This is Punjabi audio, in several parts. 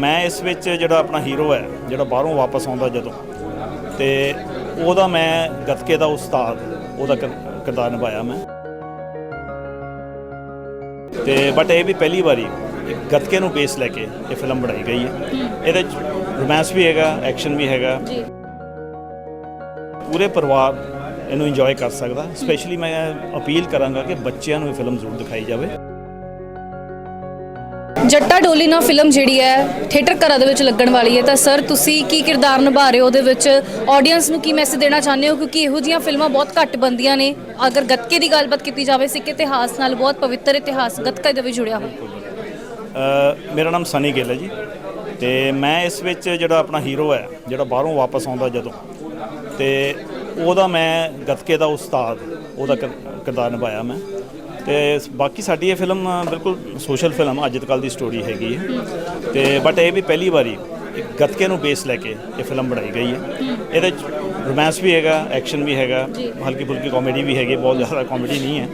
ਮੈਂ ਇਸ ਵਿੱਚ ਜਿਹੜਾ ਆਪਣਾ ਹੀਰੋ ਹੈ ਜਿਹੜਾ ਬਾਹਰੋਂ ਵਾਪਸ ਆਉਂਦਾ ਜਦੋਂ ਤੇ ਉਹਦਾ ਮੈਂ ਗੱਤਕੇ ਦਾ ਉਸਤਾਦ ਉਹਦਾ ਕਿਰ- ਕਿਰਦਾਰ ਨਿਭਾਇਆ ਮੈਂ। ਤੇ ਬਟ ਇਹ ਵੀ ਪਹਿਲੀ ਵਾਰੀ ਗੱਤਕੇ ਨੂੰ ਬੇਸ ਲੈ ਕੇ ਇਹ ਫਿਲਮ ਬਣਾਈ ਗਈ ਹੈ। ਇਹਦੇ ਚ ਰੋਮਾਂਸ ਵੀ ਹੈਗਾ ਐਕਸ਼ਨ ਵੀ ਹੈਗਾ। ਪੂਰੇ ਪਰਿਵਾਰ ਇਹਨੂੰ ਇੰਜੋਏ ਕਰ ਸਕਦਾ ਸਪੈਸ਼ਲੀ ਮੈਂ ਅਪੀਲ ਕਰਾਂਗਾ ਕਿ ਬੱਚਿਆਂ ਨੂੰ ਇਹ ਫਿਲਮ ਜ਼ਰੂਰ ਦਿਖਾਈ ਜਾਵੇ। ਜੱਟਾ ਡੋਲੀ ਨਾ ਫਿਲਮ ਜਿਹੜੀ ਹੈ, ਥੀਏਟਰ ਘਰਾਂ ਦੇ ਵਿੱਚ ਲੱਗਣ ਵਾਲੀ ਹੈ। ਤਾਂ ਸਰ, ਤੁਸੀਂ ਕੀ ਕਿਰਦਾਰ ਨਿਭਾ ਰਹੇ ਹੋ ਉਹਦੇ ਵਿੱਚ? ਆਡੀਅנס ਨੂੰ ਕੀ ਮੈਸੇਜ ਦੇਣਾ ਚਾਹੁੰਦੇ ਹੋ? ਕਿਉਂਕਿ ਇਹੋ ਜਿਹੀਆਂ ਫਿਲਮਾਂ ਬਹੁਤ ਘੱਟ ਬੰਦੀਆਂ ਨੇ। ਅਗਰ ਗੱਤਕੇ ਦੀ ਗੱਲਬਾਤ ਕੀਤੀ ਜਾਵੇ ਸਿੱਖ ਇਤਿਹਾਸ ਨਾਲ ਬਹੁਤ ਪਵਿੱਤਰ ਇਤਿਹਾਸ ਗੱਤਕਾ ਦੇ ਵਿੱਚ ਜੁੜਿਆ ਹੋਇਆ। ਮੇਰਾ ਨਾਮ ਸਨੀ ਗਿੱਲ ਹੈ ਜੀ। ਤੇ ਮੈਂ ਇਸ ਵਿੱਚ ਜਿਹੜਾ ਆਪਣਾ ਹੀਰੋ ਹੈ, ਜਿਹੜਾ ਬਾਹਰੋਂ ਵਾਪਸ ਆਉਂਦਾ ਜਦੋਂ, ਤੇ ਉਹਦਾ ਮੈਂ ਗੱਤਕੇ ਦਾ ਉਸਤਾਦ, ਉਹਦਾ ਕਿਰਦਾਰ ਨਿਭਾਇਆ ਮੈਂ। ਤੇ ਬਾਕੀ ਸਾਡੀ ਇਹ ਫਿਲਮ ਬਿਲਕੁਲ ਸੋਸ਼ਲ ਫਿਲਮ, ਅੱਜ ਤੱਕ ਦੀ ਸਟੋਰੀ ਹੈਗੀ ਹੈ। ਤੇ ਬਟ ਇਹ ਵੀ ਪਹਿਲੀ ਵਾਰੀ ਇੱਕ ਗੱਤਕੇ ਨੂੰ ਬੇਸ ਲੈ ਕੇ ਇਹ ਫਿਲਮ ਬਣਾਈ ਗਈ ਹੈ। ਇਹਦੇ ਚ ਰੋਮਾਂਸ ਵੀ ਹੈਗਾ ਐਕਸ਼ਨ ਵੀ ਹੈਗਾ ਹਲਕੀ ਫੁਲਕੀ ਕਾਮੇਡੀ ਵੀ ਹੈਗੀ, ਬਹੁਤ ਜ਼ਿਆਦਾ ਕਾਮੇਡੀ ਨਹੀਂ ਹੈ।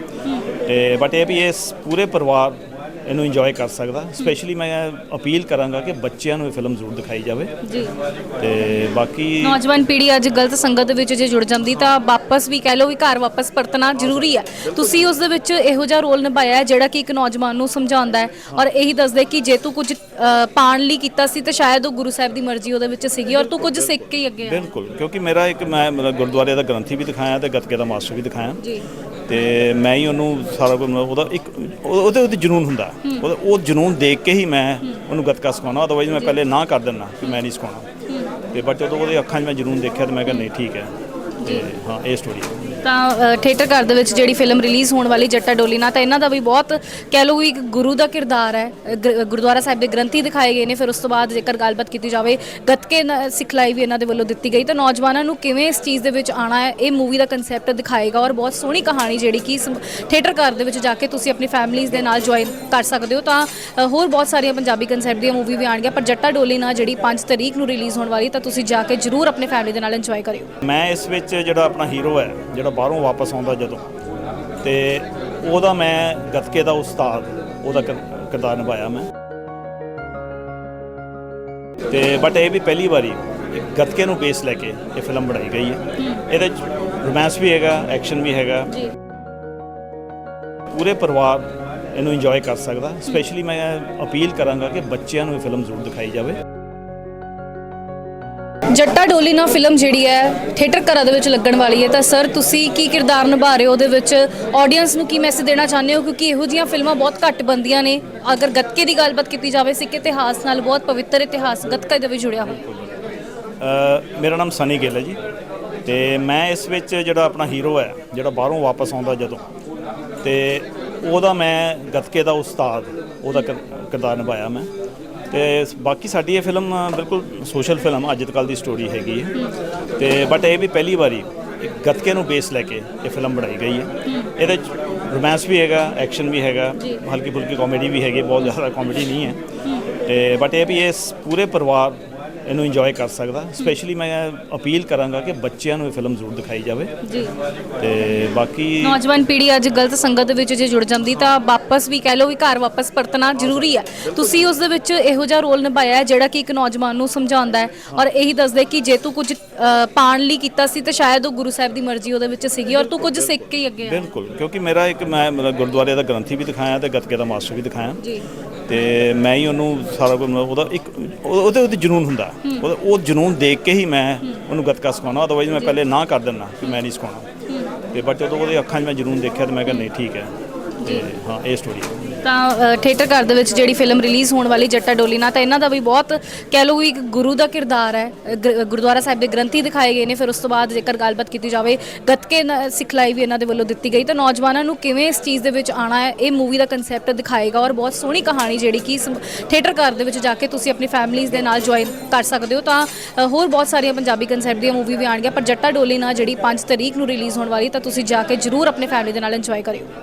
ਤੇ ਬਟ ਇਹ ਵੀ ਇਸ ਪੂਰੇ ਪਰਿਵਾਰ ਇਹਨੂੰ ਇੰਜੋਏ ਕਰ ਸਕਦਾ। ਸਪੈਸ਼ਲੀ ਮੈਂ ਅਪੀਲ ਕਰਾਂਗਾ ਕਿ ਬੱਚਿਆਂ ਨੂੰ ਇਹ ਫਿਲਮ ਜ਼ਰੂਰ ਦਿਖਾਈ ਜਾਵੇ। ਜੀ। ਤੇ ਬਾਕੀ ਨੌਜਵਾਨ ਪੀੜ੍ਹੀ ਅੱਜ ਗਲਤ ਸੰਗਤ ਦੇ ਵਿੱਚ ਜੇ ਜੁੜ ਜਾਂਦੀ ਤਾਂ ਵਾਪਸ ਵੀ ਕਹਿ ਲਓ ਵੀ ਘਰ ਵਾਪਸ ਪਰਤਣਾ ਜ਼ਰੂਰੀ ਹੈ। ਤੁਸੀਂ ਉਸ ਦੇ ਵਿੱਚ ਇਹੋ ਜਿਹਾ ਰੋਲ ਨਿਭਾਇਆ ਹੈ ਜਿਹੜਾ ਕਿ ਇੱਕ ਨੌਜਵਾਨ ਨੂੰ ਸਮਝਾਉਂਦਾ ਹੈ ਔਰ ਇਹੀ ਦੱਸਦਾ ਕਿ ਜੇ ਤੂੰ ਕੁਝ ਅ, ਪਾਣ ਲਈ ਕੀਤਾ ਸੀ ਤਾਂ ਸ਼ਾਇਦ ਉਹ ਗੁਰੂ ਸਾਹਿਬ ਦੀ ਮਰਜ਼ੀ ਉਹਦੇ ਵਿੱਚ ਸੀਗੀ ਔਰ ਤੂੰ ਕੁਝ ਸਿੱਖ ਕੇ ਹੀ ਅੱਗੇ ਆ। ਬਿਲਕੁਲ ਕਿਉਂਕਿ ਮੇਰਾ ਇੱਕ ਮੈਂ ਮਤਲਬ ਗੁਰਦੁਆਰੇ ਦਾ ਗ੍ਰੰਥੀ ਵੀ ਦਿਖਾਇਆ ਤੇ ਗੱਤਕੇ ਦਾ ਮਾਸਟਰ ਵੀ ਦਿਖਾਇਆ। ਜੀ। ਤੇ ਮੈਂ ਹੀ ਉਹਨੂੰ ਸਾਰਾ ਕੁਝ ਉਹਦਾ ਇੱਕ ਉਹ- ਉਹਦੇ ਉਹਦੇ ਜਨੂਨ ਹੁੰਦਾ। ਉਹਦਾ ਉਹ ਜਨੂਨ ਦੇਖ ਕੇ ਹੀ ਮੈਂ ਉਹਨੂੰ ਗੱਤਕਾ ਸਿਖਾਉਣਾ ਅਦਰਵਾਈਜ਼ ਮੈਂ ਪਹਿਲੇ ਨਾ ਕਰ ਦਿੰਦਾ ਕਿ ਮੈਂ ਨਹੀਂ ਸਿਖਾਉਣਾ। ਤੇ ਬਟ ਜਦੋਂ ਉਹਦੇ ਅੱਖਾਂ 'ਚ ਮੈਂ ਜਨੂਨ ਦੇਖਿਆ ਤੇ ਮੈਂ ਕਿਹਾ ਨਹੀਂ ਠੀਕ ਹੈ। ਤੇ ਹਾਂ ਇਹ ਸਟੋਰੀ ਹੈ। ਤਾਂ ਥੀਏਟਰ ਘਰ ਦੇ ਵਿੱਚ ਜਿਹੜੀ ਫਿਲਮ ਰਿਲੀਜ਼ ਹੋਣ ਵਾਲੀ ਜੱਟਾ ਡੋਲੀ ਨਾ ਤਾਂ ਇਹਨਾਂ ਦਾ ਵੀ ਬਹੁਤ ਕਹਿ ਲਓ ਵੀ ਇੱਕ ਗੁਰੂ ਦਾ ਕਿਰਦਾਰ ਹੈ। ਅ, ਗੁਰਦੁਆਰਾ ਸਾਹਿਬ ਦੇ ਗ੍ਰੰਥੀ ਦਿਖਾਏ ਗਏ ਨੇ ਫਿਰ ਉਸ ਤੋਂ ਬਾਅਦ ਜੇਕਰ ਗੱਲਬਾਤ ਕੀਤੀ ਜਾਵੇ ਗੱਤਕੇ ਸਿਖਲਾਈ ਵੀ ਇਹਨਾਂ ਦੇ ਵੱਲੋਂ ਦਿੱਤੀ ਗਈ। ਤਾਂ ਨੌਜਵਾਨਾਂ ਨੂੰ ਕਿਵੇਂ ਇਸ ਚੀਜ਼ ਦੇ ਵਿੱਚ ਆਣਾ ਹੈ ਇਹ ਮੂਵੀ ਦਾ ਕਨਸੈਪਟ ਦਿਖਾਏਗਾ ਔਰ ਬਹੁਤ ਸੋਹਣੀ ਕਹਾਣੀ ਜਿਹੜੀ ਕਿ ਇਸ ਥੀਏਟਰ ਘਰ ਦੇ ਵਿੱਚ ਜਾ ਕੇ ਤੁਸੀਂ ਆਪਣੀ ਫੈਮਲੀਜ਼ ਦੇ ਨਾਲ ਜੁਆਇਨ ਕਰ ਸਕਦੇ ਹੋ। ਤਾਂ ਹੋਰ ਬਹੁਤ ਸਾਰੀਆਂ ਪੰਜਾਬੀ ਕਨਸੈਪਟ ਦੀਆਂ ਮੂਵੀ ਵੀ ਆਣਗੀਆਂ ਪਰ ਜੱਟਾ ਡੋਲੀ ਨਾ ਜਿਹੜੀ 5 ਤਰੀਕ ਨੂੰ ਰਿਲੀਜ਼ ਹੋਣ ਵਾਲੀ ਤਾਂ ਤੁਸੀਂ ਜਾ ਕੇ ਜਰੂਰ ਆਪਣੇ ਫੈਮਲੀ ਦੇ ਨਾਲ ਇੰਜੋਏ ਕਰਿਓ। ਮੈਂ ਇਸ ਵਿੱਚ ਜਿਹੜਾ ਆਪਣਾ ਹੀਰੋ ਹੈ ਜਿਹੜਾ ਬਾਹਰੋਂ ਵਾਪਸ ਆਉਂਦਾ ਜਦੋਂ। ਤੇ ਉਹਦਾ ਮੈਂ ਗੱਤਕੇ ਦਾ ਉਸਤਾਦ ਉਹਦਾ ਕਿਰ- ਕਿਰਦਾਰ ਨਿਭਾਇਆ ਮੈਂ। ਤੇ ਬਟ ਇਹ ਵੀ ਪਹਿਲੀ ਵਾਰੀ ਗੱਤਕੇ ਨੂੰ ਬੇਸ ਲੈ ਕੇ ਇਹ ਫਿਲਮ ਬਣਾਈ ਗਈ ਹੈ। ਇਹਦੇ ਚ ਰੋਮਾਂਸ ਵੀ ਹੈਗਾ ਐਕਸ਼ਨ ਵੀ ਹੈਗਾ। ਜੀ। ਪੂਰੇ ਪਰਿਵਾਰ ਇਹਨੂੰ ਇੰਜੋਏ ਕਰ ਸਕਦਾ। ਸਪੈਸ਼ਲੀ ਮੈਂ ਅਪੀਲ ਕਰਾਂਗਾ ਕਿ ਬੱਚਿਆਂ ਨੂੰ ਇਹ ਫਿਲਮ ਜ਼ਰੂਰ ਦਿਖਾਈ ਜਾਵੇ। ਜੱਟਾ ਡੋਲੀ ਨਾ ਫਿਲਮ ਜਿਹੜੀ ਹੈ, ਥੀਏਟਰ ਘਰਾਂ ਦੇ ਵਿੱਚ ਲੱਗਣ ਵਾਲੀ ਹੈ। ਤਾਂ ਸਰ, ਤੁਸੀਂ ਕੀ ਕਿਰਦਾਰ ਨਿਭਾ ਰਹੇ ਹੋ ਉਹਦੇ ਵਿੱਚ? ਆਡੀਅנס ਨੂੰ ਕੀ ਮੈਸੇਜ ਦੇਣਾ ਚਾਹੁੰਦੇ ਹੋ? ਕਿਉਂਕਿ ਇਹੋ ਜਿਹੀਆਂ ਫਿਲਮਾਂ ਬਹੁਤ ਘੱਟ ਬੰਦੀਆਂ ਨੇ। ਅਗਰ ਗੱਤਕੇ ਦੀ ਗੱਲਬਾਤ ਕੀਤੀ ਜਾਵੇ ਸਿੱਖ ਇਤਿਹਾਸ ਨਾਲ ਬਹੁਤ ਪਵਿੱਤਰ ਇਤਿਹਾਸ ਗੱਤਕਾ ਦੇ ਵਿੱਚ ਜੁੜਿਆ ਹੋਇਆ। ਮੇਰਾ ਨਾਮ ਸਨੀ ਗਿੱਲ ਹੈ ਜੀ। ਤੇ ਮੈਂ ਇਸ ਵਿੱਚ ਜਿਹੜਾ ਆਪਣਾ ਹੀਰੋ ਹੈ, ਜਿਹੜਾ ਬਾਹਰੋਂ ਵਾਪਸ ਆਉਂਦਾ ਜਦੋਂ, ਤੇ ਉਹਦਾ ਮੈਂ ਗੱਤਕੇ ਦਾ ਉਸਤਾਦ, ਉਹਦਾ ਕਿਰਦਾਰ ਨਿਭਾਇਆ ਮੈਂ। ਤੇ ਬਾਕੀ ਸਾਡੀ ਇਹ ਫਿਲਮ ਬਿਲਕੁਲ ਸੋਸ਼ਲ ਫਿਲਮ ਅੱਜ ਤੱਕ ਦੀ ਸਟੋਰੀ ਹੈਗੀ ਹੈ। ਤੇ ਬਟ ਇਹ ਵੀ ਪਹਿਲੀ ਵਾਰੀ ਇੱਕ ਗੱਤਕੇ ਨੂੰ ਬੇਸ ਲੈ ਕੇ ਇਹ ਫਿਲਮ ਬਣਾਈ ਗਈ ਹੈ। ਇਹਦੇ ਚ ਰੋਮਾਂਸ ਵੀ ਹੈਗਾ ਐਕਸ਼ਨ ਵੀ ਹੈਗਾ ਹਲਕੀ ਫੁਲਕੀ ਕਾਮੇਡੀ ਵੀ ਹੈਗੀ ਬਹੁਤ ਜ਼ਿਆਦਾ ਕਾਮੇਡੀ ਨਹੀਂ ਹੈ। ਤੇ ਬਟ ਇਹ ਵੀ ਇਸ ਪੂਰੇ ਪਰਿਵਾਰ ਇਹਨੂੰ ਇੰਜੋਏ ਕਰ ਸਕਦਾ। ਸਪੈਸ਼ਲੀ ਮੈਂ ਅਪੀਲ ਕਰਾਂਗਾ ਕਿ ਬੱਚਿਆਂ ਨੂੰ ਇਹ ਫਿਲਮ ਜ਼ਰੂਰ ਦਿਖਾਈ ਜਾਵੇ। ਜੀ। ਤੇ ਬਾਕੀ ਨੌਜਵਾਨ ਪੀੜ੍ਹੀ ਅੱਜ ਗਲਤ ਸੰਗਤ ਦੇ ਵਿੱਚ ਜੇ ਜੁੜ ਜਾਂਦੀ ਤਾਂ ਵਾਪਸ ਵੀ ਕਹਿ ਲਓ ਵੀ ਘਰ ਵਾਪਸ ਪਰਤਣਾ ਜ਼ਰੂਰੀ ਹੈ। ਤੁਸੀਂ ਉਸ ਦੇ ਵਿੱਚ ਇਹੋ ਜਿਹਾ ਰੋਲ ਨਿਭਾਇਆ ਹੈ ਜਿਹੜਾ ਕਿ ਇੱਕ ਨੌਜਵਾਨ ਨੂੰ ਸਮਝਾਉਂਦਾ ਹੈ ਔਰ ਇਹੀ ਦੱਸਦਾ ਕਿ ਜੇ ਤੂੰ ਕੁਝ ਅ, ਪਾਣ ਲਈ ਕੀਤਾ ਸੀ ਤਾਂ ਸ਼ਾਇਦ ਉਹ ਗੁਰੂ ਸਾਹਿਬ ਦੀ ਮਰਜ਼ੀ ਉਹਦੇ ਵਿੱਚ ਸੀਗੀ ਔਰ ਤੂੰ ਕੁਝ ਸਿੱਖ ਕੇ ਹੀ ਅੱਗੇ ਆ। ਬਿਲਕੁਲ। ਕਿਉਂਕਿ ਮੇਰਾ ਇੱਕ ਮੈਂ ਮਤਲਬ ਗੁਰਦੁਆਰੇ ਦਾ ਗ੍ਰੰਥੀ ਵੀ ਦਿਖਾਇਆ ਤੇ ਗੱਤਕੇ ਦਾ ਮਾਸਟਰ ਵੀ ਦਿਖਾਇਆ। ਜੀ। ਤੇ ਮੈਂ ਹੀ ਉਹਨੂੰ ਸਾਰਾ ਕੁਝ ਮਤਲਬ ਉਹਦਾ ਇੱਕ ਉਹ- ਉਹਦੇ ਉਹਦੇ ਜਨੂਨ ਹੁੰਦਾ। ਉਹਦਾ ਉਹ ਜਨੂਨ ਦੇਖ ਕੇ ਹੀ ਮੈਂ ਉਹਨੂੰ ਗੱਤਕਾ ਸਿਖਾਉਣਾ ਅਦਰਵਾਈਜ਼ ਮੈਂ ਪਹਿਲੇ ਨਾ ਕਰ ਦਿੰਦਾ ਕਿ ਮੈਂ ਨਹੀਂ ਸਿਖਾਉਣਾ। ਤੇ ਬਟ ਜਦੋਂ ਉਹਦੇ ਅੱਖਾਂ 'ਚ ਮੈਂ ਜਨੂਨ ਦੇਖਿਆ ਤੇ ਮੈਂ ਕਿਹਾ ਨਹੀਂ ਠੀਕ ਹੈ। ਤੇ ਹਾਂ ਇਹ ਸਟੋਰੀ ਹੈ। ਤਾਂ ਥੀਏਟਰ ਘਰ ਦੇ ਵਿੱਚ ਜਿਹੜੀ ਫਿਲਮ ਰਿਲੀਜ਼ ਹੋਣ ਵਾਲੀ ਜੱਟਾ ਡੋਲੀ ਨਾ ਤਾਂ ਇਹਨਾਂ ਦਾ ਵੀ ਬਹੁਤ ਕਹਿ ਲਓ ਵੀ ਇੱਕ ਗੁਰੂ ਦਾ ਕਿਰਦਾਰ ਹੈ। ਗੁਰਦੁਆਰਾ ਸਾਹਿਬ ਦੇ ਗ੍ਰੰਥੀ ਦਿਖਾਏ ਗਏ ਨੇ, ਫਿਰ ਉਸ ਤੋਂ ਬਾਅਦ ਜੇਕਰ ਗੱਲਬਾਤ ਕੀਤੀ ਜਾਵੇ, ਗੱਤਕੇ ਸਿਖਲਾਈ ਵੀ ਇਹਨਾਂ ਦੇ ਵੱਲੋਂ ਦਿੱਤੀ ਗਈ। ਤਾਂ ਨੌਜਵਾਨਾਂ ਨੂੰ ਕਿਵੇਂ ਇਸ ਚੀਜ਼ ਦੇ ਵਿੱਚ ਆਣਾ ਹੈ, ਇਹ ਮੂਵੀ ਦਾ ਕਨਸੈਪਟ ਦਿਖਾਏਗਾ ਔਰ ਬਹੁਤ ਸੋਹਣੀ ਕਹਾਣੀ ਜਿਹੜੀ ਕਿ ਥੀਏਟਰ ਘਰ ਦੇ ਵਿੱਚ ਜਾ ਕੇ ਤੁਸੀਂ ਆਪਣੀ ਫੈਮਲੀਜ਼ ਦੇ ਨਾਲ ਜੁਆਇਨ ਕਰ ਸਕਦੇ ਹੋ। ਤਾਂ ਹੋਰ ਬਹੁਤ ਸਾਰੀਆਂ ਪੰਜਾਬੀ ਕਨਸੈਪਟ ਦੀਆਂ ਮੂਵੀ ਵੀ ਆਣਗੀਆਂ ਪਰ ਜੱਟਾ ਡੋਲੀ ਨਾ ਜਿਹੜੀ 5 ਤਰੀਕ ਨੂੰ ਰਿਲੀਜ਼ ਹੋਣ ਵਾਲੀ, ਤਾਂ ਤੁਸੀਂ ਜਾ ਕੇ ਜਰੂਰ ਆਪਣੇ ਫੈਮਲੀ ਦੇ ਨਾਲ ਇੰਜੋਏ ਕਰਿਓ।